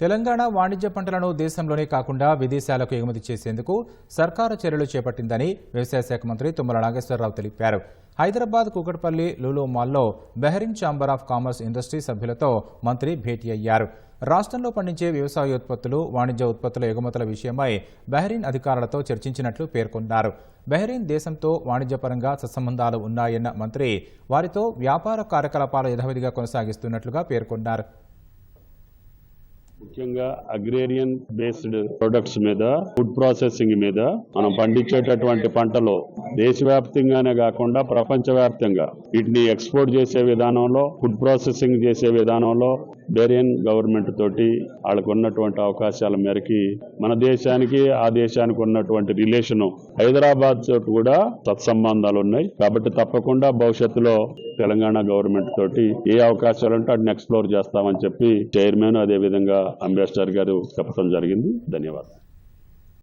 తెలంగాణ వాణిజ్య పంటలను దేశంలోనే కాకుండా విదేశాలకు ఎగుమతి చేసేందుకు సర్కారు చర్యలు చేపట్టిందని వ్యవసాయ శాఖ మంత్రి తుమ్మల నాగేశ్వరరావు తెలిపారు. హైదరాబాద్ కూకట్పల్లి లూలో మాల్లో Bahrain chamber of commerce industry సభ్యులతో మంత్రి భేటీ అయ్యారు. రాష్ట్రంలో పండించే వ్యవసాయ ఉత్పత్తులు వాణిజ్య ఉత్పత్తుల ఎగుమతుల విషయమై బెహరీన్ అధికారులతో చర్చించినట్లు పేర్కొన్నారు. బెహరీన్ దేశంతో వాణిజ్యపరంగా సత్సంబంధాలు ఉన్నాయన్న మంత్రి వారితో వ్యాపార కార్యకలాపాలు యథావిధిగా కొనసాగిస్తున్నట్లుగా పేర్కొన్నారు. ముఖ్యంగా అగ్రేరియన్ బేస్డ్ ప్రొడక్ట్స్ మీద ఫుడ్ ప్రాసెసింగ్ మీద మనం పండించేటటువంటి పంటలో దేశవ్యాప్తంగానే కాకుండా ప్రపంచవ్యాప్తంగా. వీటిని ఎక్స్పోర్ట్ చేసే విధానంలో ఫుడ్ ప్రాసెసింగ్ చేసే విధానంలో బేరియన్ గవర్నమెంట్ తోటి వాళ్ళకు ఉన్నటువంటి అవకాశాల మేరకి మన దేశానికి ఆ దేశానికి ఉన్నటువంటి రిలేషను హైదరాబాద్ తోటి కూడా సత్సంబంధాలు ఉన్నాయి. కాబట్టి తప్పకుండా భవిష్యత్తులో తెలంగాణ గవర్నమెంట్ తోటి ఏ అవకాశాలు ఉంటే వాటిని ఎక్స్ప్లోర్ చేస్తామని చెప్పి చైర్మన్ అదే విధంగా అంబేద్కర్ గారు చెప్పడం జరిగింది. ధన్యవాదాలు.